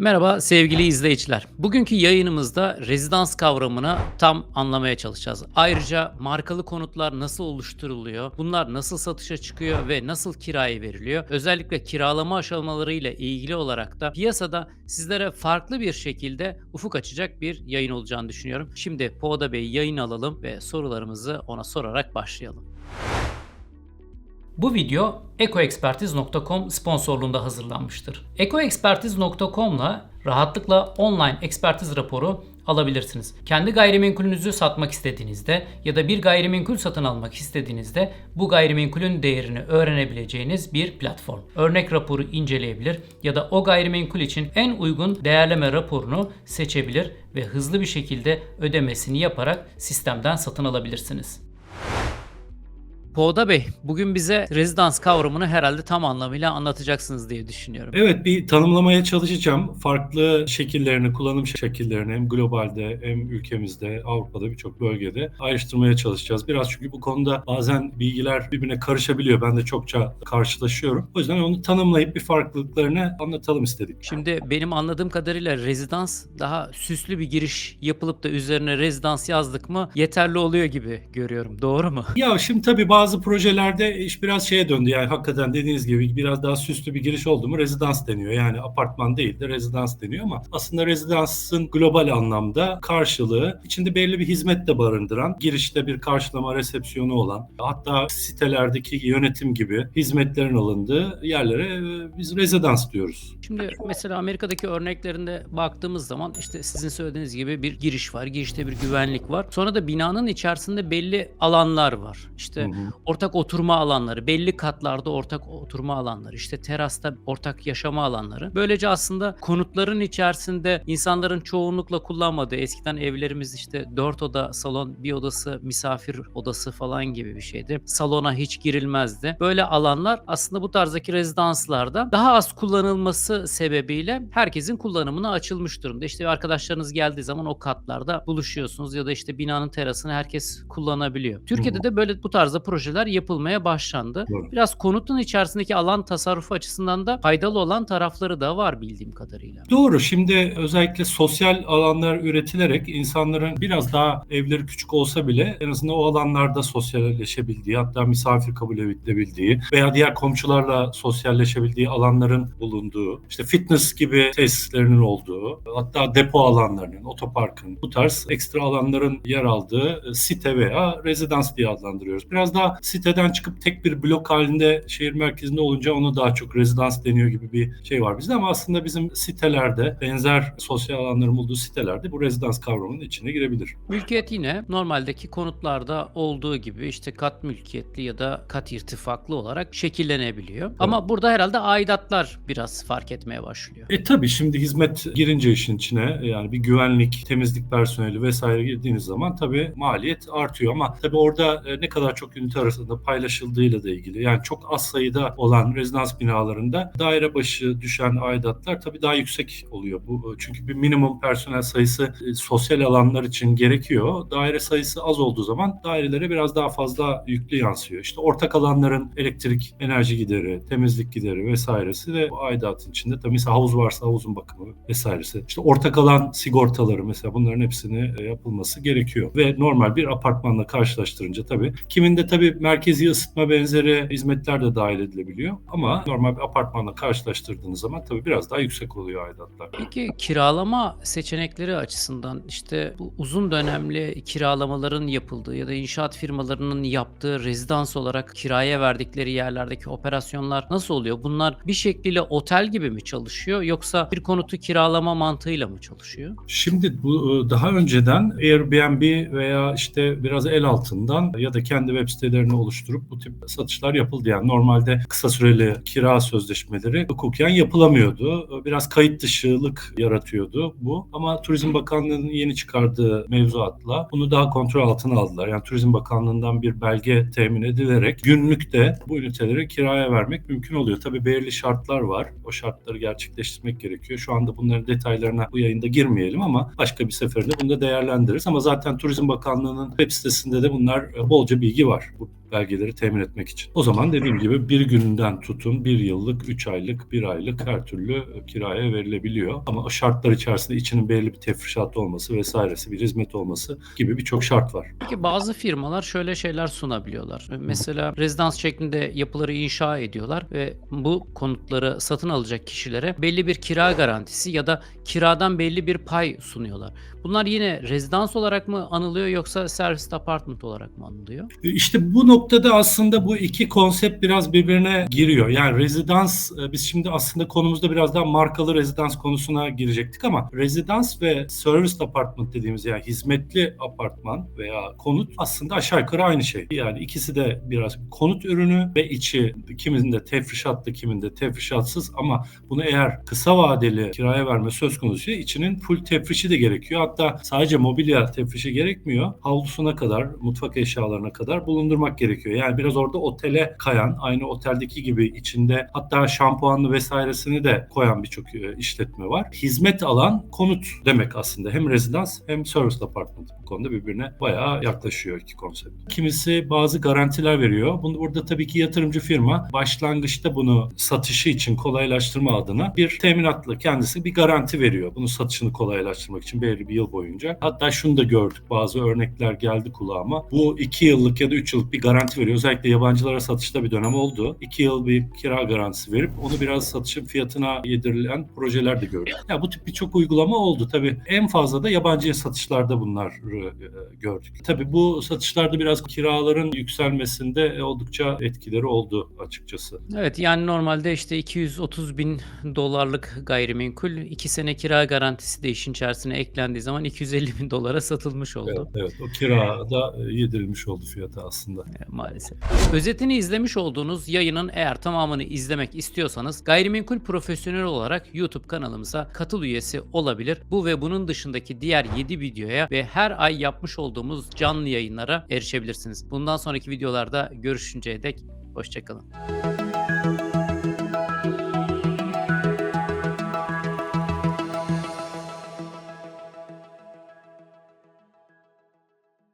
Merhaba sevgili izleyiciler. Bugünkü yayınımızda rezidans kavramını tam anlamaya çalışacağız. Ayrıca markalı konutlar nasıl oluşturuluyor, bunlar nasıl satışa çıkıyor ve nasıl kiraya veriliyor? Özellikle kiralama aşamalarıyla ilgili olarak da piyasada sizlere farklı bir şekilde ufuk açacak bir yayın olacağını düşünüyorum. Şimdi Poğda Bey yayın alalım ve sorularımızı ona sorarak başlayalım. Bu video ekoexpertiz.com sponsorluğunda hazırlanmıştır. ekoexpertiz.com'la rahatlıkla online ekspertiz raporu alabilirsiniz. Kendi gayrimenkulünüzü satmak istediğinizde ya da bir gayrimenkul satın almak istediğinizde bu gayrimenkulün değerini öğrenebileceğiniz bir platform. Örnek raporu inceleyebilir ya da o gayrimenkul için en uygun değerleme raporunu seçebilir ve hızlı bir şekilde ödemesini yaparak sistemden satın alabilirsiniz. Poğda Bey, bugün bize rezidans kavramını herhalde tam anlamıyla anlatacaksınız diye düşünüyorum. Evet bir tanımlamaya çalışacağım. Farklı şekillerini, kullanım şekillerini hem globalde hem ülkemizde, Avrupa'da birçok bölgede ayrıştırmaya çalışacağız. Biraz çünkü bu konuda bazen bilgiler birbirine karışabiliyor. Ben de çokça karşılaşıyorum. O yüzden onu tanımlayıp bir farklılıklarını anlatalım istedik. Şimdi benim anladığım kadarıyla rezidans daha süslü bir giriş yapılıp da üzerine rezidans yazdık mı yeterli oluyor gibi görüyorum. Doğru mu? Ya şimdi tabii bazı projelerde iş biraz şeye döndü. Yani hakikaten dediğiniz gibi biraz daha süslü bir giriş oldu mu rezidans deniyor. Yani apartman değil de rezidans deniyor ama aslında rezidansın global anlamda karşılığı içinde belli bir hizmet de barındıran, girişte bir karşılama resepsiyonu olan, hatta sitelerdeki yönetim gibi hizmetlerin alındığı yerlere e, biz rezidans diyoruz. Şimdi mesela Amerika'daki örneklerinde baktığımız zaman işte sizin söylediğiniz gibi bir giriş var. Girişte bir güvenlik var. Sonra da binanın içerisinde belli alanlar var. İşte Hı hı. Ortak oturma alanları, belli katlarda ortak oturma alanları, işte terasta ortak yaşama alanları. Böylece aslında konutların içerisinde insanların çoğunlukla kullanmadığı eskiden evlerimiz işte dört oda salon, bir odası misafir odası falan gibi bir şeydi. Salona hiç girilmezdi. Böyle alanlar aslında bu tarzdaki rezidanslarda daha az kullanılması sebebiyle herkesin kullanımına açılmış durumda. İşte arkadaşlarınız geldiği zaman o katlarda buluşuyorsunuz ya da işte binanın terasını herkes kullanabiliyor. Türkiye'de de böyle bu tarzda projeler yapılmaya başlandı. Doğru. Biraz konutun içerisindeki alan tasarrufu açısından da faydalı olan tarafları da var bildiğim kadarıyla. Doğru. Şimdi özellikle sosyal alanlar üretilerek insanların biraz daha evleri küçük olsa bile en azından o alanlarda sosyalleşebildiği, hatta misafir kabul edilebildiği veya diğer komşularla sosyalleşebildiği alanların bulunduğu, işte fitness gibi tesislerinin olduğu, hatta depo alanlarının, otoparkın, bu tarz ekstra alanların yer aldığı e, site veya rezidans diye adlandırıyoruz. Biraz daha siteden çıkıp tek bir blok halinde şehir merkezinde olunca ona daha çok rezidans deniyor gibi bir şey var bizde ama aslında bizim sitelerde benzer sosyal alanların olduğu sitelerde bu rezidans kavramının içine girebilir. Mülkiyet yine normaldeki konutlarda olduğu gibi işte kat mülkiyetli ya da kat irtifaklı olarak şekillenebiliyor. Ama burada herhalde aidatlar biraz fark etmeye başlıyor. E tabii şimdi hizmet girince işin içine yani bir güvenlik, temizlik personeli vesaire girdiğiniz zaman tabii maliyet artıyor ama tabii orada e, ne kadar çok ünite arasında paylaşıldığıyla da ilgili. Yani çok az sayıda olan rezidans binalarında daire başı düşen aidatlar tabii daha yüksek oluyor. Bu çünkü bir minimum personel sayısı e, sosyal alanlar için gerekiyor. Daire sayısı az olduğu zaman dairelere biraz daha fazla yüklü yansıyor. İşte ortak alanların elektrik, enerji gideri, temizlik gideri vesairesi de bu aidatın içinde. Tabii mesela havuz varsa havuzun bakımı vesairesi. İşte ortak alan sigortaları mesela bunların hepsini e, yapılması gerekiyor. Ve normal bir apartmanla karşılaştırınca tabii kiminde tabii merkezi ısıtma benzeri hizmetler de dahil edilebiliyor. Ama normal bir apartmanla karşılaştırdığınız zaman tabii biraz daha yüksek oluyor aidatlar. Peki kiralama seçenekleri açısından işte bu uzun dönemli kiralamaların yapıldığı ya da inşaat firmalarının yaptığı rezidans olarak kiraya verdikleri yerlerdeki operasyonlar nasıl oluyor? Bunlar bir şekliyle otel gibi mi çalışıyor yoksa bir konutu kiralama mantığıyla mı çalışıyor? Şimdi bu e, daha önceden Airbnb veya işte biraz el altından ya da kendi web sitelerini oluşturup bu tip satışlar yapıldı. Yani normalde kısa süreli kira sözleşmeleri hukuken yapılamıyordu. Biraz kayıt dışılık yaratıyordu bu. Ama Turizm Bakanlığı'nın yeni çıkardığı mevzuatla bunu daha kontrol altına aldılar. Yani Turizm Bakanlığı'ndan bir belge temin edilerek günlük de bu üniteleri kiraya vermek mümkün oluyor. Tabii belirli şartlar var. O şartları gerçekleştirmek gerekiyor. Şu anda bunların detaylarına bu yayında girmeyelim ama başka bir seferinde bunu da değerlendiririz. Ama zaten Turizm Bakanlığı'nın web sitesinde de bunlar e, bolca bilgi var. Bu YouTube. Belgeleri temin etmek için. O zaman dediğim gibi bir günden tutun bir yıllık, üç aylık, bir aylık her türlü kiraya verilebiliyor. Ama şartlar içerisinde içinin belli bir tefrişatı olması vesairesi, bir hizmet olması gibi birçok şart var. Peki bazı firmalar şöyle şeyler sunabiliyorlar. Mesela rezidans şeklinde yapıları inşa ediyorlar ve bu konutları satın alacak kişilere belli bir kira garantisi ya da kiradan belli bir pay sunuyorlar. Bunlar yine rezidans olarak mı anılıyor yoksa service apartment olarak mı anılıyor? İşte bu noktada aslında bu iki konsept biraz birbirine giriyor. Yani rezidans, e, biz şimdi aslında konumuzda biraz daha markalı rezidans konusuna girecektik ama rezidans ve service apartment dediğimiz yani hizmetli apartman veya konut aslında aşağı yukarı aynı şey. Yani ikisi de biraz konut ürünü ve içi kiminde tefrişatlı kiminde tefrişatsız ama bunu eğer kısa vadeli kiraya verme söz konusu içinin full tefrişi de gerekiyor. Hatta sadece mobilya tefrişi gerekmiyor. Havlusuna kadar, mutfak eşyalarına kadar bulundurmak gerekiyor. Yani biraz orada otele kayan, aynı oteldeki gibi içinde hatta şampuanlı vesairesini de koyan birçok e, işletme var. Hizmet alan konut demek aslında. Hem rezidans hem service apartment bu konuda birbirine bayağı yaklaşıyor iki konsept. Kimisi bazı garantiler veriyor. Bunu burada tabii ki yatırımcı firma başlangıçta bunu satışı için kolaylaştırma adına bir teminatla kendisi bir garanti veriyor. Bunu satışını kolaylaştırmak için belli bir yıl boyunca. Hatta şunu da gördük bazı örnekler geldi kulağıma. Bu iki yıllık ya da üç yıllık bir garanti veriyor. Özellikle yabancılara satışta bir dönem oldu. İki yıl bir kira garantisi verip onu biraz satışın fiyatına yedirilen projeler de gördük. Ya bu tip birçok uygulama oldu. Tabii en fazla da yabancıya satışlarda bunlar e, gördük. Tabii bu satışlarda biraz kiraların yükselmesinde oldukça etkileri oldu açıkçası. Evet yani normalde işte 230 bin dolarlık gayrimenkul 2 sene kira garantisi de işin içerisine eklendiği zaman 250 bin dolara satılmış oldu. Evet, evet o kirada e, yedirilmiş oldu fiyatı aslında. Maalesef. Özetini izlemiş olduğunuz yayının eğer tamamını izlemek istiyorsanız gayrimenkul profesyonel olarak YouTube kanalımıza katıl üyesi olabilir. Bu ve bunun dışındaki diğer 7 videoya ve her ay yapmış olduğumuz canlı yayınlara erişebilirsiniz. Bundan sonraki videolarda görüşünceye dek hoşçakalın.